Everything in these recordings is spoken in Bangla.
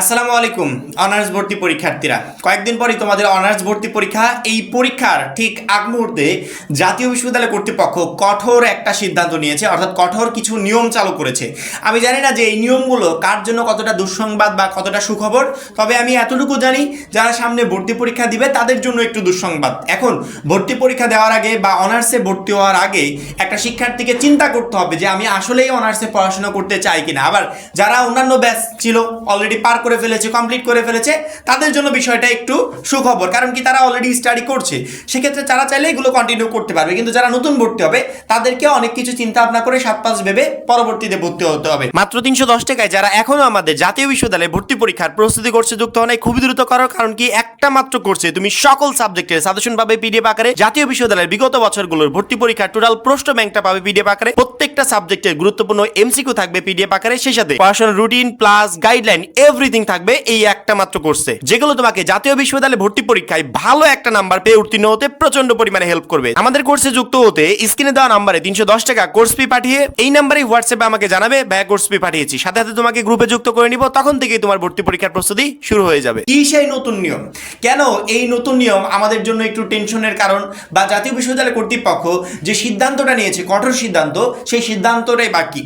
আসসালামু আলাইকুম অনার্স ভর্তি পরীক্ষার্থীরা। কয়েকদিন পরই তোমাদের অনার্স ভর্তি পরীক্ষা। এই পরীক্ষার ঠিক আগ মুহূর্তে জাতীয় বিশ্ববিদ্যালয় কর্তৃপক্ষ কঠোর একটা সিদ্ধান্ত নিয়েছে, অর্থাৎ কঠোর কিছু নিয়ম চালু করেছে। আমি জানি না যে এই নিয়মগুলো কার জন্য কতটা দুঃসংবাদ বা কতটা সুখবর, তবে আমি এতটুকু জানি, যারা সামনে ভর্তি পরীক্ষা দিবে, তাদের জন্য একটু দুঃসংবাদ। এখন, ভর্তি পরীক্ষা দেওয়ার আগে বা অনার্সে ভর্তি হওয়ার আগে একটা শিক্ষার্থীকে চিন্তা করতে হবে যে আমি আসলেই অনার্সে পড়াশোনা করতে চাই কিনা। আবার যারা অন্যান্য ব্যাচ ছিল অলরেডি পার করে ফেলেছে কমপ্লিট করে ফেলেছে, তাদের জন্য বিষয়টা একটু সুখবর। কারণ কি তারা অলরেডি স্টাডি করছে। সেক্ষেত্রে তারা চাইলে এগুলো কন্টিনিউ করতে পারবে। কিন্তু যারা নতুন ভর্তি হবে, তাদেরকে অনেক কিছু চিন্তা ভাবনা করে সাত পাঁচ ভেবে পরবর্তীতে ভর্তি হতে হবে। মাত্র তিনশো দশ টাকায় যারা এখনও আমাদের জাতীয় বিশ্ববিদ্যালয়ে ভর্তি পরীক্ষার প্রস্তুতি করছে, যুক্ত হওয়া খুবই দ্রুত করো, কারণ কি একটা মাত্র কোর্সে তুমি সকল সাবজেক্টের সাজেশন পাবে পিডিএফ আকারে। জাতীয় বিশ্ববিদ্যালয়ের বিগত বছরগুলোর ভর্তি পরীক্ষার টোটাল প্রশ্ন ব্যাংকটা পাবে পিডিএফ আকারে। প্রত্যেকটা সাবজেক্টের গুরুত্বপূর্ণ এমসিকিউ থাকবে পিডিএফ আকারে। সেই সাথে পড়াশোনার রুটিন প্লাস গাইডলাইন এভরিথিং থাকবে এই একটা মাত্র কোর্সে যেগুলো তোমাকে জাতীয় বিশ্ববিদ্যালয়ে ভর্তি পরীক্ষায় ভালো একটা নাম্বার পেয়ে উত্তীর্ণ হতে প্রচণ্ড পরিমাণে হেল্প করবে। আমাদের কোর্সে যুক্ত হতে স্ক্রিনে দেওয়া নাম্বারে তিনশো দশ টাকা কোর্স ফি পাঠিয়ে এই নাম্বারে হোয়াটসঅ্যাপে আমাকে জানাবে ব্যয় কোর্স ফি পাঠিয়েছি। সাথে সাথে তোমাকে গ্রুপে যুক্ত করে নিব, তখন থেকেই তোমার ভর্তি পরীক্ষার প্রস্তুতি শুরু হয়ে যাবে। কি সেই নতুন নিয়ম? কেন এই নতুন নিয়ম আমাদের জন্য একটু টেনশনের কারণ বা জাতীয় বিশ্ববিদ্যালয় কর্তৃপক্ষ যে সিদ্ধান্তটা নিয়েছে, কঠোর সিদ্ধান্ত, সেই সিদ্ধান্তটাই বাকি।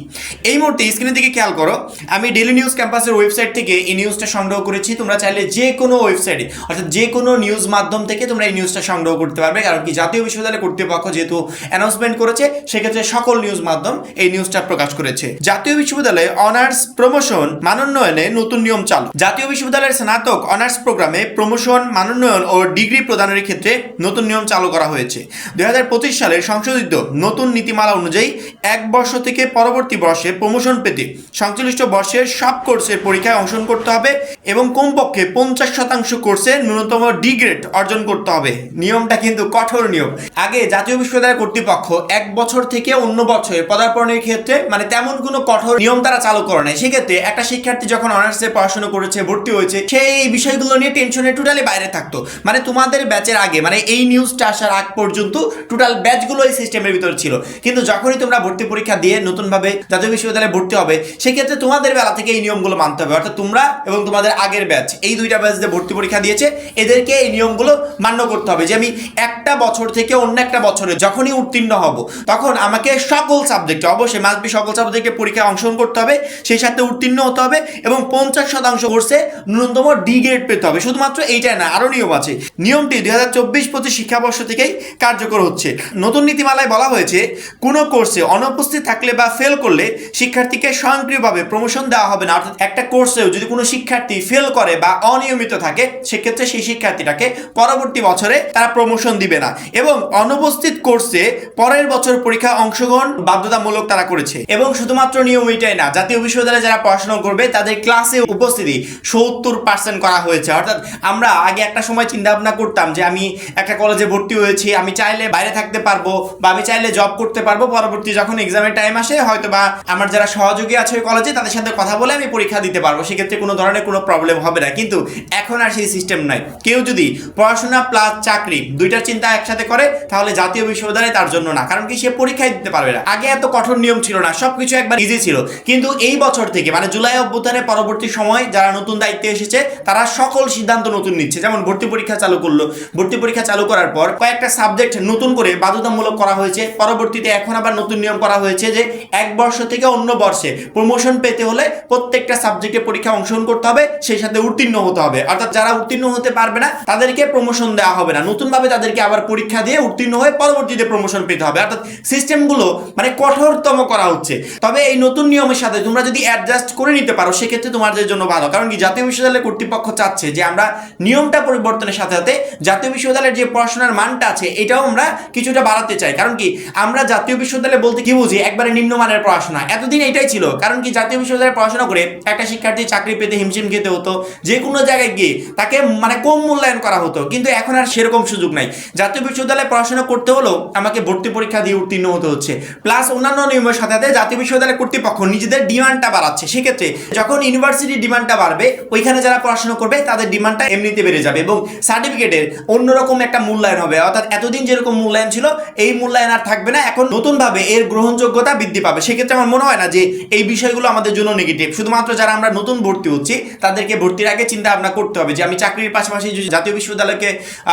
এই মুহূর্তে স্ক্রিনের দিকে খেয়াল করো, আমি ডেলি নিউজ ক্যাম্পাসের ওয়েবসাইট থেকে নিউজটা সংগ্রহ করেছি, তোমরা চাইলে যে কোনো ওয়েবসাইটে অর্থাৎ যে কোনো নিউজ মাধ্যম থেকে তোমরা এই নিউজটা সংগ্রহ করতে পারবে। কারণ কি জাতীয় বিশ্ববিদ্যালয় কর্তৃপক্ষ যেহেতু অ্যানাউন্সমেন্ট করেছে, সেক্ষেত্রে সকল নিউজ মাধ্যম এই নিউজটা প্রকাশ করেছে। জাতীয় বিশ্ববিদ্যালয়ে অনার্স প্রমোশন মানোন্নয়নে নতুন নিয়ম চালু। জাতীয় বিশ্ববিদ্যালয়ের স্নাতক অনার্স প্রোগ্রামে প্রমোশন মানোন্নয়ন ও ডিগ্রি প্রদানের ক্ষেত্রে নতুন নিয়ম চালু করা হয়েছে। দুই সালের সংশোধিত নতুন নীতিমালা অনুযায়ী এক বর্ষ থেকে পরবর্তী বর্ষে প্রমোশন পেতে সংশ্লিষ্ট বর্ষের সব কোর্সের পরীক্ষায় অংশগ্রহণ করতে হবে এবং কমপক্ষে পঞ্চাশ শতাংশ কোর্সে ন্যূনতম ডি গ্রেড অর্জন করতে হবে। নিয়মটা কিন্তু কঠোর নিয়ম। আগে জাতীয় বিশ্ববিদ্যালয় কর্তৃপক্ষ এক বছর থেকে অন্য বছরে পদার্পণের ক্ষেত্রে মানে তেমন কোনো কঠোর নিয়ম তারা চালু করে নাই। সেক্ষেত্রে একটা শিক্ষার্থী যখন অনার্সে পড়াশোনা করেছে, ভর্তি হয়েছে, সেই বিষয়গুলো নিয়ে টেনশনে টোটালি বাইরে থাকতো। মানে তোমাদের ব্যাচের আগে মানে এই নিউজটা আসার আগ পর্যন্ত টোটাল ব্যাচগুলো এই সিস্টেমের ভিতরে ছিল। কিন্তু যখনই তোমরা ভর্তি পরীক্ষা দিয়ে নতুনভাবে জাতীয় বিশ্ববিদ্যালয়ে ভর্তি হবে, সেক্ষেত্রে তোমাদের বেলা থেকে এই নিয়মগুলো মানতে হবে। অর্থাৎ তোমরা এবং তোমাদের আগের ব্যাচ এই দুইটা ব্যাচ যে ভর্তি পরীক্ষা দিয়েছে, এদেরকে এই নিয়মগুলো মান্য করতে হবে যে আমি একটা বছর থেকে অন্য একটা বছরে যখনই উত্তীর্ণ হব, তখন আমাকে সকল সাবজেক্টে অবশ্যই মাস্ট বি সকল সাবজেক্টে পরীক্ষায় অংশগ্রহণ করতে হবে, সেই সাথে উত্তীর্ণ হতে হবে এবং পঞ্চাশ শতাংশ কোর্সে ন্যূনতম ডি গ্রেড পেতে হবে। শুধুমাত্র এইটাই না আরও নিয়ম আছে। নিয়মটি দুই হাজার চব্বিশ পঁচিশ শিক্ষাবর্ষ থেকেই কার্যকর হচ্ছে। নতুন নীতিমালায় বলা হয়েছে, কোনো কোর্সে অনুপস্থিত থাকলে বা ফেল করলে শিক্ষার্থীকে স্বয়ংক্রিয়ভাবে প্রমোশন দেওয়া হবে না। অর্থাৎ একটা কোর্সেও যদি কোনো শিক্ষার্থী ফেল করে বা অনিয়মিত থাকে, সেক্ষেত্রে সেই শিক্ষার্থীটাকে পরবর্তী বছরে তারা প্রমোশন দিবে না। এবং অনুপস্থিত কোর্সে পরের বছর পরীক্ষা অংশগ্রহণ বাধ্যতামূলক তারা করেছে। এবং শুধুমাত্র নিয়ম এটাই না, জাতীয় বিশ্ববিদ্যালয়ে যারা পড়াশোনা করবে, তাদের ক্লাসে উপস্থিতি সত্তর পার্সেন্ট করা হয়েছে। অর্থাৎ আমরা আগে একটা সময় চিন্তা ভাবনা করতাম যে আমি একটা কলেজে ভর্তি হয়েছি, আমি চাইলে বাইরে থাকতে পারব বা আমি চাইলে জব করতে পারব। পরবর্তী যখন এক্সামের টাইম আসে হয়তো বা আমার যারা সহযোগী আছে কলেজে তাদের সাথে কথা বলে আমি পরীক্ষা দিতে পারব। সেক্ষেত্রে কোনো ধরনের কোনো প্রবলেম হবে না। কিন্তু এখন আর সেই সিস্টেম নাই। কেউ যদি পড়াশোনা প্লাস চাকরি দুইটার চিন্তা একসাথে করে, তাহলে জাতীয় বিশ্ববিদ্যালয় তার জন্য না। কারণ কি, সে পরীক্ষায় দিতে পারবে না। আগে এত কঠোর নিয়ম ছিল না। সবকিছু একবার ইজি ছিল। কিন্তু এই বছর থেকে মানে জুলাই অভ্যুত্থানের পরবর্তী সময় যারা নতুন দায়িত্বে এসেছে, তারা সকল সিদ্ধান্ত নতুন নিচ্ছে। যেমন ভর্তি পরীক্ষা চালু করল। ভর্তি পরীক্ষা চালু করার পর কয়েকটা সাবজেক্ট নতুন করে বাধ্যতামূলক করা হয়েছে। পরবর্তীতে এখন আবার নতুন নিয়ম করা হয়েছে যে, এক বর্ষ থেকে অন্য বর্ষে প্রমোশন পেতে হলে প্রত্যেকটা সাবজেক্টে পরীক্ষা অংশগ্রহণ করতে হবে, সেই সাথে উত্তীর্ণ হতে হবে। অর্থাৎ যারা উত্তীর্ণ হতে পারবে না, তাদেরকে প্রমোশন দেওয়া হবে না। নতুনভাবে তাদেরকে আবার পরীক্ষা দিয়ে উত্তীর্ণ হয়ে পরবর্তীতে প্রমোশন পেতে হবে। অর্থাৎ সিস্টেমগুলো মানে কঠোরতম করা হচ্ছে। তবে এই নতুন নিয়মের সাথে তোমরা যদি অ্যাডজাস্ট করে নিতে পারো, সেক্ষেত্রে তোমাদের জন্য ভালো। কারণ কি, জাতীয় বিশ্ববিদ্যালয় কর্তৃপক্ষ চাচ্ছে যে আমরা নিয়মটা পরিবর্তনের সাথে সাথে জাতীয় বিশ্ববিদ্যালয়ের যে পড়াশোনার মানটা আছে, এটাও আমরা কিছুটা বাড়াতে চাই। কারণ কি, আমরা জাতীয় বিশ্ববিদ্যালয় বলতে কি বুঝি? একবারে নিম্নমানের পড়াশোনা। এতদিন এটাই ছিল। কারণ কি, জাতীয় বিশ্ববিদ্যালয়ে পড়াশোনা করে একটা শিক্ষার্থী চাকরি পেতে হিমশিম খেতে হতো যে কোনো জায়গায় গিয়ে তাকে মানে কম মূল্যায়ন করা হতো। কিন্তু এখন আর সেরকম সুযোগ নাই। জাতীয় বিশ্ববিদ্যালয়ে পড়াশোনা করতে হলেও আমাকে ভর্তি পরীক্ষা দিয়ে উত্তীর্ণ হতে হচ্ছে। প্লাস অন্যান্য নিয়মের সাথে সাথে জাতীয় বিশ্ববিদ্যালয় কর্তৃপক্ষ নিজেদের ডিমান্ডটা বাড়াচ্ছে। সেক্ষেত্রে যখন ইউনিভার্সিটির ডিমান্ডটা বাড়বে, ওইখানে যারা পড়াশোনা করবে, তাদের ডিমান্ডটা এমনিতে বেড়ে যাবে এবং সার্টিফিকেটের অন্যরকম একটা মূল্যায়ন হবে। অর্থাৎ এতদিন যেরকম মূল্যায়ন ছিল, এই মূল্যায়ন আর থাকবে না। এখন নতুনভাবে এর গ্রহণযোগ্যতা বৃদ্ধি পাবে। সেক্ষেত্রে আমার মনে হয় না যে এই বিষয়গুলো আমাদের জন্য নেগেটিভ শুধুমাত্র যারা আমরা নতুন ভর্তি হচ্ছি, তাদেরকে ভর্তির আগে চিন্তা ভাবনা করতে হবে যে আমি চাকরির পাশাপাশি যদি জাতীয় বিশ্ববিদ্যালয়কে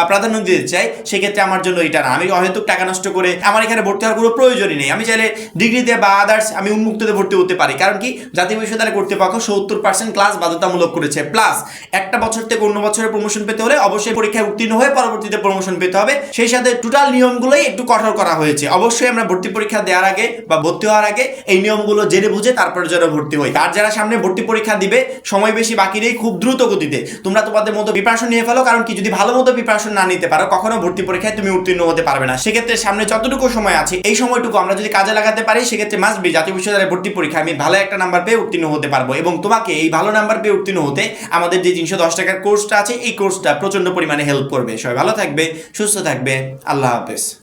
প্রাধান্য দিতে চাই, সেক্ষেত্রে আমার জন্য এটা না। আমি হয়তো টাকা নষ্ট করে আমার এখানে ভর্তি হওয়ার কোনো প্রয়োজনই নেই। আমি চাইলে ডিগ্রিতে বা আদার্স আমি উন্মুক্ততে ভর্তি হতে পারি। কারণ কি? জাতীয় বিশ্ববিদ্যালয় কর্তৃপক্ষ সত্তর পার্সেন্ট ক্লাস বাধ্যতামূলক করেছে। প্লাস একটা বছর থেকে অন্য বছরের প্রমোশন পেতে হলে অবশ্যই পরীক্ষায় উত্তীর্ণ হয়ে পরবর্তীতে প্রমোশন পেতে হবে। সেই সাথে টোটাল নিয়মগুলোই একটু কঠোর করা হয়েছে। অবশ্যই আমরা ভর্তি পরীক্ষা দেওয়ার আগে বা ভর্তি হওয়ার আগে এই নিয়মগুলো জেনে বুঝে তারপরে যেন ভর্তি হই। আর যারা সামনে ভর্তি পরীক্ষা দিবে সময় বেশি বাকি নেই, খুব দ্রুত গতিতে। তোমরা তোমাদের মতো প্রিপারেশন নিয়ে ফেলো, কারণ কি যদি ভালো মতো প্রিপারেশন না নিতে পারো, কখনো ভর্তি পরীক্ষায় তুমি উত্তীর্ণ হতে পারবে না। সেক্ষেত্রে সামনে যতটুকু সময় আছে, এই সময়টুকু আমরা যদি কাজে লাগাতে পারি, সেক্ষেত্রে মাস্ট বি জাতীয় বিশ্ববিদ্যালয়ের ভর্তি পরীক্ষা আমি ভালো একটা নাম্বার পেয়ে উত্তীর্ণ হতে পারব। এবং তোমাকে এই ভালো নাম্বার পেয়ে উত্তীর্ণ হতে আমাদের যে তিনশো দশ টাকার কোর্সটা আছে, এই কোর্সটা প্রচণ্ড পরিমাণে হেল্প করবে। সবাই ভালো থাকবে, সুস্থ থাকবে, আল্লাহ হাফেজ।